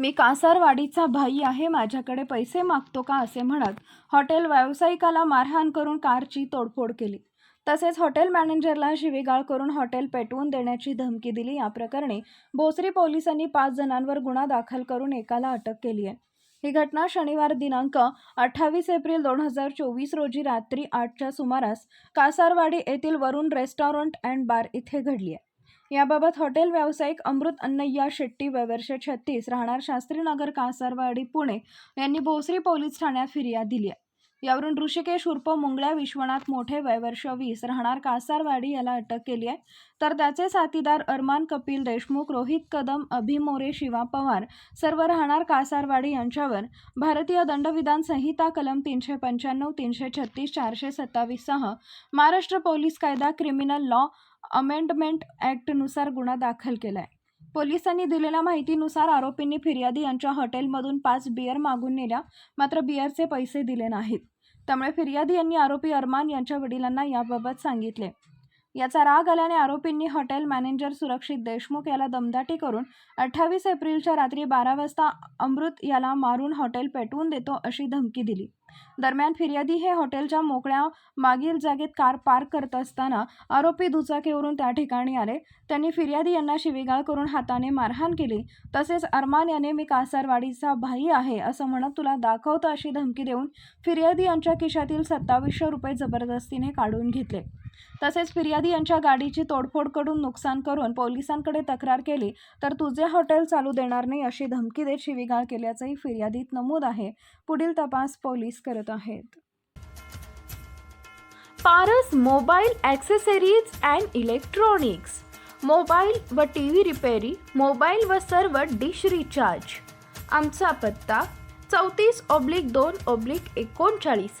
मी कासारवाडीचा भाई आहे माझ्याकडे पैसे मागतो का असे म्हणत हॉटेल व्यावसायिकाला मारहाण करून कारची तोडफोड केली. तसेच हॉटेल मॅनेजरला शिवीगाळ करून हॉटेल पेटवून देण्याची धमकी दिली. या प्रकरणी भोसरी पोलिसांनी पाच जणांवर गुन्हा दाखल करून एकाला अटक केली आहे. ही घटना शनिवार दिनांक अठ्ठावीस एप्रिल दोन हजार चोवीस रोजी रात्री आठच्या सुमारास कासारवाडी येथील वरुण रेस्टॉरंट अँड बार इथे घडली आहे. याबाबत हॉटेल व्यावसायिक अमृत अन्नय्या शेट्टी वयवर्ष छत्तीस राहणार शास्त्रीनगर कासारवाडी पुणे यांनी भोसरी पोलीस ठाण्यात फिर्याद दिली आहे. यावरून ऋषिकेश उर्फ मुंगळ्या विश्वनाथ मोठे वयवर्ष वीस राहणार कासारवाडी याला अटक केली आहे. तर त्याचे साथीदार अरमान कपिल देशमुख रोहित कदम अभिमोरे शिवा पवार सर्व राहणार कासारवाडी यांच्यावर भारतीय दंडविधान संहिता कलम तीनशे पंच्याण्णव तीनशे छत्तीस चारशे सत्तावीससह महाराष्ट्र पोलीस कायदा क्रिमिनल लॉ अमेंडमेंट ॲक्टनुसार गुन्हा दाखल केला आहे पोलिसांनी दिलेल्या माहितीनुसार आरोपींनी फिर्यादी यांच्या हॉटेलमधून पाच बियर मागून नेल्या मात्र बियरचे पैसे दिले नाहीत. त्यामुळे फिर्यादी यांनी आरोपी अरमान यांच्या वडिलांना याबाबत सांगितले. याचा राग आल्याने आरोपींनी हॉटेल मॅनेजर सुरक्षित देशमुख याला दमदाटी करून अठ्ठावीस एप्रिलच्या रात्री बारा वाजता अमृत याला मारून हॉटेल पेटवून देतो अशी धमकी दिली. दरम्यान फिर्यादी हे हॉटेलच्या मोकळ्या मागील जागेत कार पार्क करत असताना आरोपी दुचाकीवरून त्या ठिकाणी आले. त्यांनी फिर्यादी यांना शिवीगाळ करून हाताने मारहाण केली. तसेच अरमान याने मी कासारवाडीचा भाई आहे असं म्हणत तुला दाखवतं अशी धमकी देऊन फिर्यादी यांच्या खिशातील सत्तावीसशे रुपये जबरदस्तीने काढून घेतले. तसेच फिर्यादी यांच्या गाडीची तोडफोड करून नुकसान करून पोलिसांकडे तक्रार केली तर तुझे हॉटेल चालू देणार नाही अशी धमकी देत शिवीगाळ केल्याचंही फिर्यादीत नमूद आहे. पुढील तपास पोलीस करत आहेत. Paras mobile accessories and electronics. Mobile व टी व्ही रिपेरी मोबाईल व सर्व डिश रिचार्ज. आमचा पत्ता चौतीस ऑब्लिक दोन ऑब्लिक एकोणचाळीस.